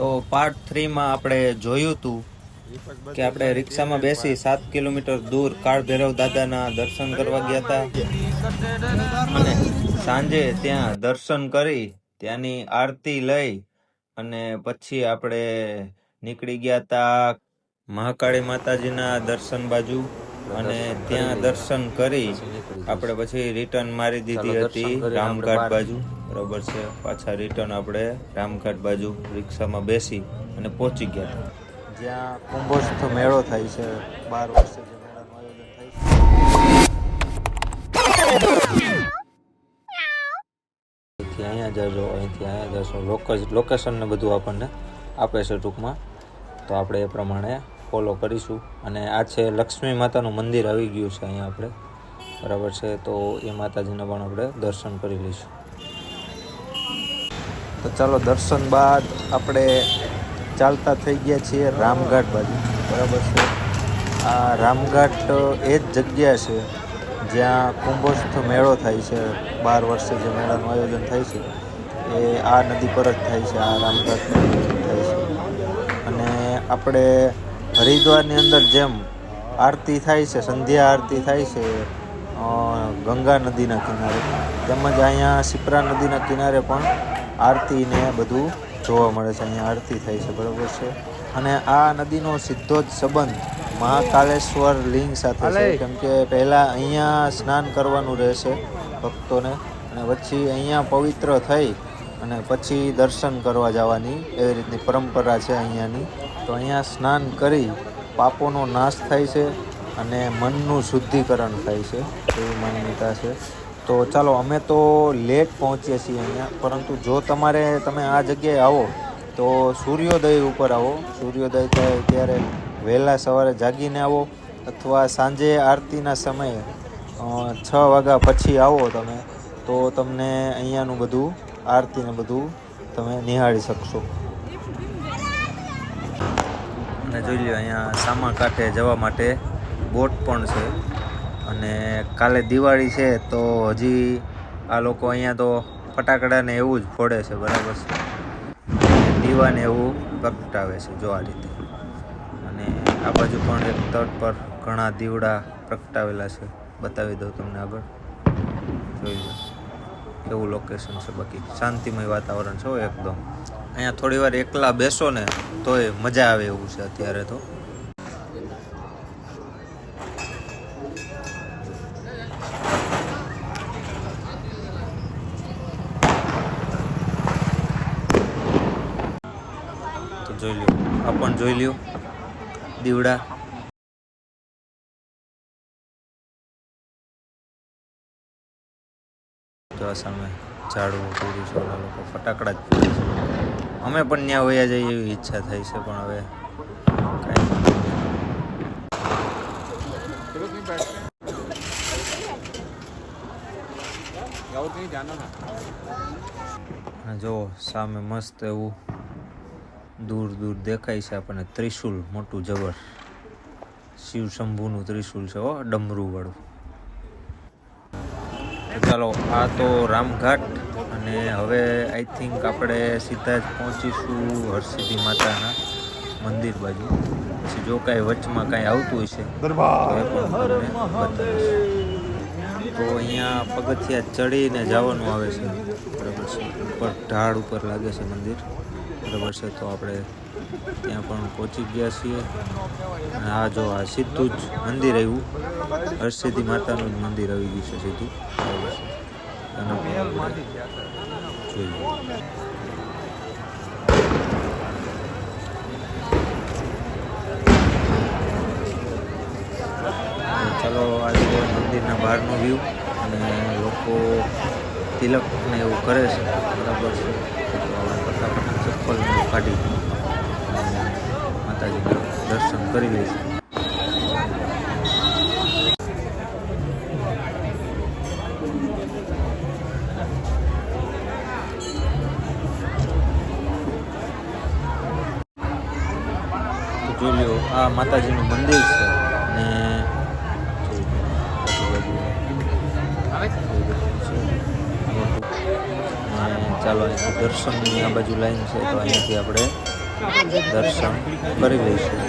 તો પાર્ટ થ્રીમાં આપણે જોયું હતું કે આપણે રિક્ષામાં બેસી સાત કિલોમીટર દૂર કાળ ભૈરવ દાદાના દર્શન કરવા ગયા હતા અને સાંજે ત્યાં દર્શન કરી, ત્યાંની આરતી લઈ અને પછી આપણે નીકળી ગયા હતા મહાકાળી માતાજીના દર્શન બાજુ અને ત્યાં દર્શન કરી આપણે પછી રિટર્ન મારી દીધી હતી રામઘાટ બાજુ. બરોબર છે. પાછા રિટર્ન આપણે રામઘાટ બાજુ રિક્ષામાં બેસી અને પહોંચી ગયા હતા. જ્યાં કુંભસ્થ મેળો થાય છે. બાર વર્ષે જે મેળાનું આયોજન થાય છે. અહીંથી અહીંયા જજો અહીંથી અહીંયા જશો. લોકેશ લોકેશન ને બધું આપણને આપે છે ટૂંકમાં. તો આપણે એ પ્રમાણે ફોલો કરીશું. અને આ છે લક્ષ્મી માતાનું મંદિર આવી ગયું છે અહીંયા આપણે. બરાબર છે? તો એ માતાજીને પણ આપણે દર્શન કરી લઈશું. તો ચાલો દર્શન બાદ આપણે ચાલતા થઈ ગયા છીએ રામઘાટ બાજુ. બરાબર છે? આ રામઘાટ એ જ જગ્યા છે જ્યાં કુંભસ્થ મેળો થાય છે. બાર વર્ષે જે મેળાનું આયોજન થાય છે, એ આ નદી પર જ થાય છે, આ રામઘાટ થાય છે. અને આપણે હરિદ્વારની અંદર જેમ આરતી થાય છે સંધ્યા આરતી થાય છે ગંગા નદીના કિનારે તેમજ અહીંયા સિપ્રા નદીના કિનારે પણ આરતીને બધું જોવા મળે છે અહીંયા આરતી થાય છે બરાબર છે. અને આ નદીનો સીધો જ સંબંધ મહાકાલેશ્વર લિંગ સાથે છે કેમ કે પહેલાં અહીંયા સ્નાન કરવાનું રહેશે ભક્તોને અને પછી અહીંયા પવિત્ર થઈ અને પછી દર્શન કરવા જવાની એવી રીતની પરંપરા છે અહીંયાની. તો અહીંયા સ્નાન કરી પાપોનો નાશ થાય છે અને મનનું શુદ્ધિકરણ થાય છે, એવી માન્યતા છે. તો ચાલો, અમે તો લેટ પહોંચીએ છીએ અહીંયા, પરંતુ જો તમારે તમે આ જગ્યાએ આવો, તો સૂર્યોદય ઉપર આવો. સૂર્યોદય થાય ત્યારે વહેલા સવારે જાગીને આવો, અથવા સાંજે આરતીના સમયે છ વાગ્યા પછી આવો તમે, તો તમને અહીંયાનું બધું, આરતીને બધું તમે નિહાળી શકશો. જોઈ લો અહીંયા સામા કાંઠે જવા માટે બોટ પણ છે. અને કાલે દિવાળી છે તો હજી આ લોકો અહીંયા તો ફટાકડા ને એવું જ ફોડે છે, બરાબર છે? દીવાને એવું પ્રગટાવે છે, જો આ રીતે. અને આ બાજુ પણ એક તટ પર ઘણા દીવડા પ્રગટાવેલા છે. બતાવી દઉં તમને આગળ. જોઈ લો કેવું લોકેશન છે બાકી. શાંતિમય વાતાવરણ છે એકદમ. અહીંયા થોડી વાર એકલા બેસો ને તોય મજા આવે એવું છે અત્યારે તો. જોઈ લ્યો, આ પણ જોઈ લ્યો, દીવડા. સામે ઝાડવું પૂરું છે લોકો ફટાકડા જ પૂરું છે. અમે પણ ત્યાં વયા જઈએ એવી ઈચ્છા થઈ છે, પણ હવે જો સામે મસ્ત એવું દૂર દૂર દેખાય છે આપણને ત્રિશુલ મોટું જબર. શિવ શંભુનું ત્રિશુલ છે, હો ડમરું વાળું તો ચાલો આ તો રામઘાટ અને હવે આઈ થિંક આપણે સીધા જ પહોંચીશું હરસિદ્ધિ માતાના મંદિર બાજુ. પછી જો કાંઈ વચમાં કાંઈ આવતું હશે તો એ પણ તમને બતાવીશ. તો અહીંયા પગથિયા ચડીને જવાનું આવે છે. બરાબર છે. ઉપર ઢાળ ઉપર લાગે છે મંદિર. બરાબર છે તો આપણે ત્યાં પણ પહોંચી ગયા છીએ. અને આ જો આ સીધું જ મંદિર આવ્યું. હરસિદ્ધિ માતાનું જ મંદિર આવી ગયું છે સીધું. જોઈએ. ચાલો, આજે મંદિરના બહારનો વ્યૂ અને લોકો તિલક ને એવું કરે છે. બરાબર છે. ચપ્પલ કાઢી માતાજીના દર્શન કરી લઈશું. જોઈ આ માતાજીનું મંદિર છે. અને ચાલો અહીંથી દર્શનની આ બાજુ લાઈન છે, તો અહીંયાથી આપણે દર્શન કરી લઈશું.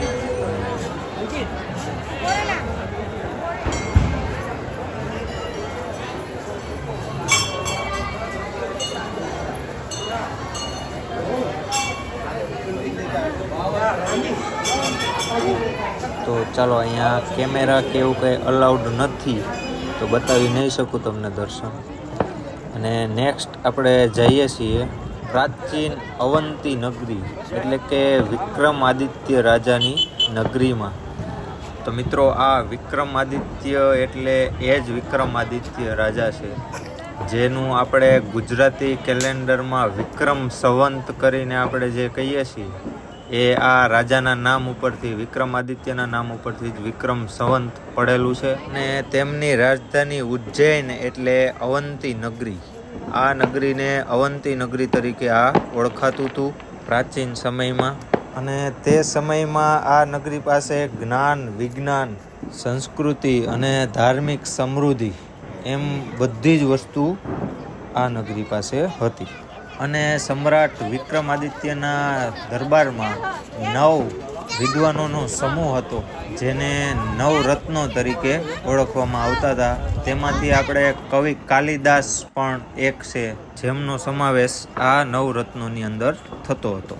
તો ચાલો અહીંયા કેમેરા કે એવું કંઈ અલાઉડ નથી, તો બતાવી નહીં શકું તમને દર્શન. અને નેક્સ્ટ આપણે જઈએ છીએ પ્રાચીન અવંતી નગરી, એટલે કે વિક્રમાદિત્ય રાજાની નગરીમાં. તો મિત્રો, આ વિક્રમાદિત્ય એટલે એ જ વિક્રમાદિત્ય રાજા છે, જેનું આપણે ગુજરાતી કેલેન્ડરમાં વિક્રમ સંવંત કરીને આપણે જે કહીએ છીએ એ આ રાજાના નામ ઉપરથી વિક્રમાદિત્યના નામ ઉપરથી જ વિક્રમ સંવંત પડેલું છે અને તેમની રાજધાની ઉજ્જૈન એટલે અવંતી નગરી. આ નગરીને અવંતી નગરી તરીકે આ ઓળખાતું હતું પ્રાચીન સમયમાં. અને તે સમયમાં આ નગરી પાસે જ્ઞાન, વિજ્ઞાન, સંસ્કૃતિ અને ધાર્મિક સમૃદ્ધિ એમ બધી જ વસ્તુ આ નગરી પાસે હતી. અને સમ્રાટ વિક્રમાદિત્યના દરબારમાં નવ વિદ્વાનોનો સમૂહ હતો, જેને નવ રત્નો તરીકે ઓળખવામાં આવતા હતા. તેમાંથી આપણે કવિ કાલિદાસ પણ એક છે, જેમનો સમાવેશ આ નવ રત્નોની અંદર થતો હતો.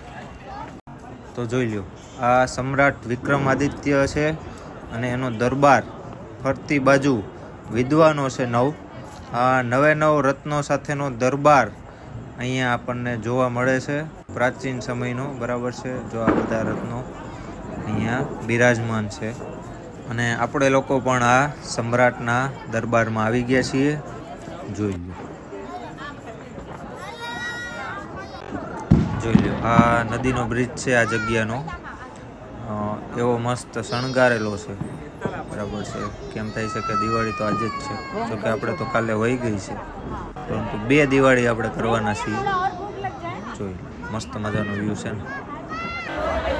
તો જોઈ લ્યો, આ સમ્રાટ વિક્રમાદિત્ય છે અને એનો દરબાર ફરતી બાજુ વિદ્વાનો છે નવ. આ નવે નવ રત્નો સાથેનો દરબાર અહીંયા આપણને જોવા મળે છે. પ્રાચીન સમયનો, બરાબર છે? જો આ બધા રત્નો અહીંયા બિરાજમાન છે. અને આપણે લોકો પણ આ સમ્રાટના દરબારમાં આવી ગયા છીએ. જોઈ લો. જોઈ લો. આ નદીનો બ્રિજ છે, આ જગ્યાનો. એવો મસ્ત શણગારેલો છે. બરાબર છે. કેમ થાય છે કે દિવાળી તો આજે જ છે. જોકે આપણે તો કાલે વહી ગઈ છે. પરંતુ બે દિવાળી આપણે કરવાના છીએ. જોઈ મસ્ત મજાનો વ્યૂ છે ને.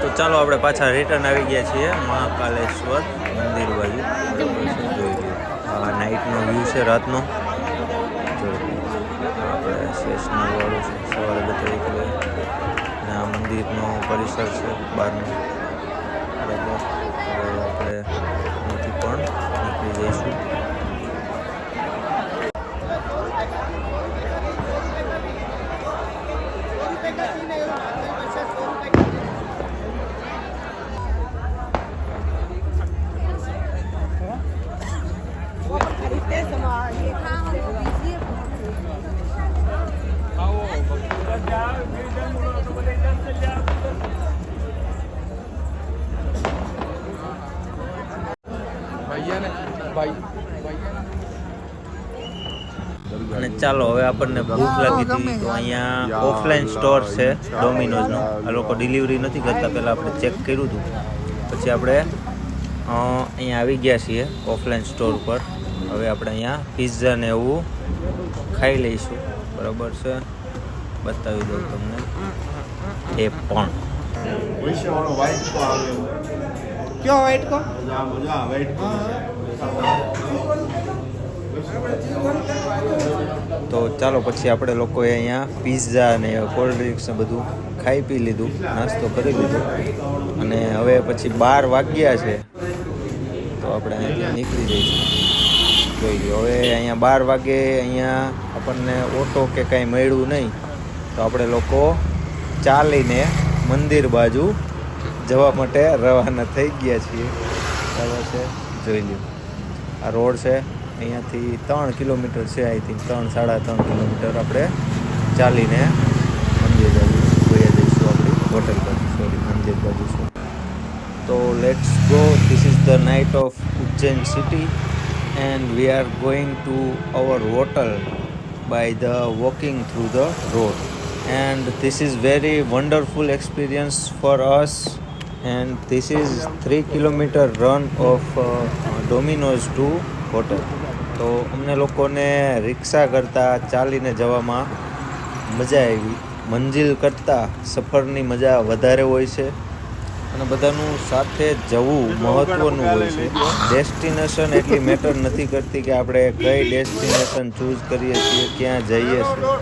તો ચાલો આપણે પાછા રિટર્ન આવી ગયા છીએ મહાકાલેશ્વર મંદિર બાજુ. જોઈ લો, આ નાઇટનો વ્યૂ છે રાતનો. આપણે સ્ટેશનર છે, સવારે બતાવી કે અને આ મંદિરનો પરિસર છે બહારનો. બરાબર. આપણે પણ નીકળી જઈશું અને ચાલો હવે આપણને ભૂખ લાગી હતી તો અહીંયા ઓફલાઈન સ્ટોર છે ડોમિનોઝનો આ લોકો ડિલિવરી નથી કરતા પહેલાં આપણે ચેક કર્યું હતું. પછી આપણે અહીંયા આવી ગયા છીએ ઓફલાઈન સ્ટોર પર હવે આપણે અહીંયા પિઝા ને એવું ખાઈ લઈશું. બરાબર છે? બતાવી દઉં તમને. એ પણ. કયો વાઇટ કો? મજા મજા વાઇટ. તો ચાલો પછી આપણે લોકોએ અહીંયા પિઝા ને કોલ્ડ ડ્રિંક્સ ને બધું ખાઈ પી લીધું, નાસ્તો કરી લીધો. અને હવે પછી બાર વાગ્યા છે. તો આપણે અહીંયાથી નીકળી જઈશું. જોઈ લો હવે અહીંયા બાર વાગે અહીંયા આપણને ઓટો કે કાંઈ મળ્યું નહીં. તો આપણે લોકો ચાલીને મંદિર બાજુ જવા માટે રવાના થઈ ગયા છીએ. બરાબર છે, જોઈ લ્યો. આ રોડ છે. અહીંયાથી ત્રણ કિલોમીટર છે આઈ થિંક ત્રણ, સાડા ત્રણ કિલોમીટર આપણે ચાલીને મંદિર બાજુ જોઈએ જઈશું આપણી. હોટલ બાજુ સોરી મંદિર બાજુ છે. તો let's go this is the night of Ujjain city and we are going to our hotel by the walking through the road and this is very wonderful experience for us and this is three kilometre run of Domino's to hotel તો અમને લોકોને રિક્ષા કરતાં, ચાલીને જવામાં મજા આવી. મંજિલ કરતાં સફરની મજા વધારે હોય છે. અને બધાનું સાથે જવું મહત્વનું હોય છે. ડેસ્ટિનેશન એટલી મેટર નથી કરતી કે આપણે કઈ ડેસ્ટિનેશન ચૂઝ કરીએ છીએ, ક્યાં જઈએ છીએ.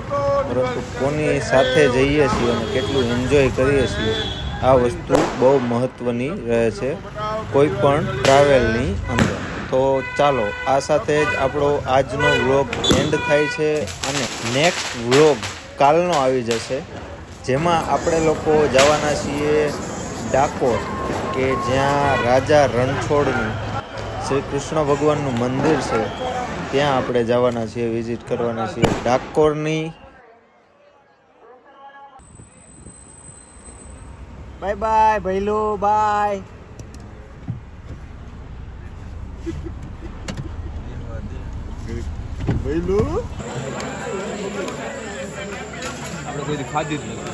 પરંતુ કોની સાથે જઈએ છીએ અને કેટલું એન્જોય કરીએ છીએ. આ વસ્તુ બહુ મહત્ત્વની રહે છે, કોઈ પણ ટ્રાવેલની અંદર. તો ચાલો, આ સાથે જ આપણો આજનો વ્લોગ એન્ડ થાય છે અને નેક્સ્ટ વ્લોગ કાલનો આવી જશે, જેમાં આપણે લોકો જવાના છીએ ડાકોર, કે જ્યાં રાજા રણછોડનું, શ્રી કૃષ્ણ ભગવાનનું મંદિર છે. ત્યાં આપણે જવાના છીએ વિઝિટ કરવાના છીએ. ડાકોરની બાય બાય ભૈલું બાય આપણે કોઈ ખાધી જ નથી.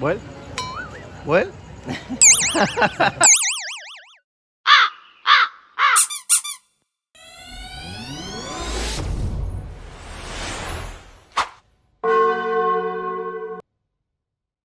બોલ. બોલ.